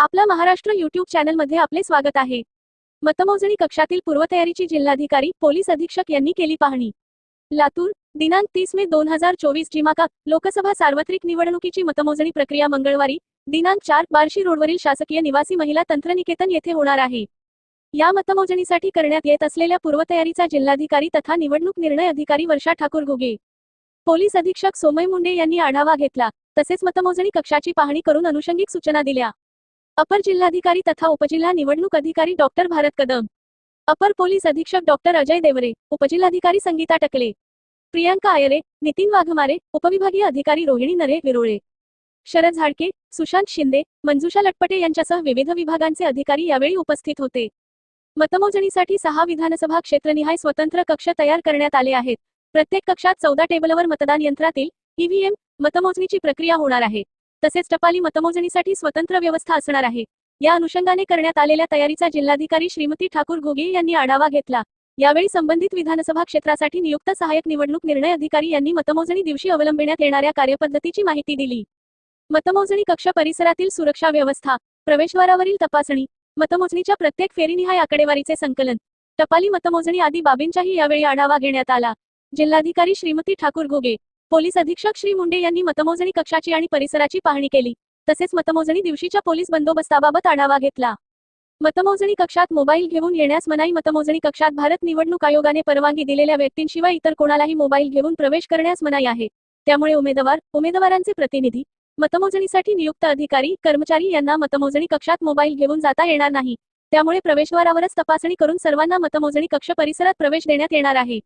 आपला महाराष्ट्र युट्यूब चॅनलमध्ये आपले स्वागत आहे. मतमोजणी कक्षातील पूर्वतयारीची जिल्हाधिकारी पोलीस अधीक्षक यांनी केली पाहणी. लातूर दिनांक तीस मे दोन हजार चोवीस जिमाका लोकसभा सार्वत्रिक निवडणुकीची मतमोजणी प्रक्रिया मंगळवारी दिनांक चार बार्शी रोडवरील शासकीय निवासी महिला तंत्रनिकेतन येथे होणार आहे. या मतमोजणीसाठी करण्यात येत असलेल्या पूर्वतयारीचा जिल्हाधिकारी तथा निवडणूक निर्णय अधिकारी वर्षा ठाकूर घुगे. पोलीस अधीक्षक सोमय मुंडे यांनी आढावा घेतला. तसेच मतमोजणी कक्षाची पाहणी करून अनुषंगिक सूचना दिल्या. अपर जिल्हाधिकारी तथा उपजिल्हा निवडणूक अधिकारी डॉक्टर भारत कदम अपर पोलीस अधीक्षक डॉक्टर अजय देवरे उपजिल्हाधिकारी संगीता टकले प्रियांका आयरे नितीन वाघमारे उपविभागीय अधिकारी रोहिणी नरे विरोळे शरद झाडके सुशांत शिंदे मंजुषा लटपटे यांच्यासह विविध विभागांचे अधिकारी यावेळी उपस्थित होते. मतमोजणीसाठी सहा विधानसभा क्षेत्रनिहाय स्वतंत्र कक्ष तयार करण्यात आले आहेत. प्रत्येक कक्षात चौदा टेबलवर मतदान यंत्रातील ईव्हीएम मतमोजणीची प्रक्रिया होणार आहे. तसेच टपाली मतमोजणीसाठी स्वतंत्र व्यवस्था असणार आहे. या अनुषंगाने करण्यात आलेल्या तयारीचा जिल्हाधिकारी श्रीमती ठाकूर घोगे यांनी आढावा घेतला. यावेळी संबंधित विधानसभा क्षेत्रासाठी नियुक्त सहाय्यक निवडणूक निर्णय अधिकारी यांनी मतमोजणी दिवशी अवलंबिण्यात येणाऱ्या कार्यपद्धतीची माहिती दिली. मतमोजणी कक्ष परिसरातील सुरक्षा व्यवस्था प्रवेशद्वारावरील तपासणी मतमोजणीच्या प्रत्येक फेरीनिहाय आकडेवारीचे संकलन टपाली मतमोजणी आदी बाबींचाही यावेळी आढावा घेण्यात आला. जिल्हाधिकारी श्रीमती ठाकूर घोगे पोलीस अधीक्षक श्री मुंडे यांनी मतमोजणी कक्षाची आणि परिसराची पाहणी केली. तसेच मतमोजणी दिवशीच्या पोलीस बंदोबस्ताबाबत आढावा घेतला. मतमोजणी कक्षात मोबाईल घेऊन येण्यास मनाई मतमोजणी कक्षात भारत निवडणूक आयोगाने परवानगी दिलेल्या व्यक्तींशिवाय इतर कोणालाही मोबाईल घेऊन प्रवेश करण्यास मनाई आहे. त्यामुळे उमेदवार उमेदवारांचे प्रतिनिधी मतमोजणीसाठी नियुक्त अधिकारी कर्मचारी यांना मतमोजणी कक्षात मोबाईल घेऊन जाता येणार नाही. त्यामुळे प्रवेशद्वारावरच तपासणी करून सर्वांना मतमोजणी कक्ष परिसरात प्रवेश देण्यात येणार आहे.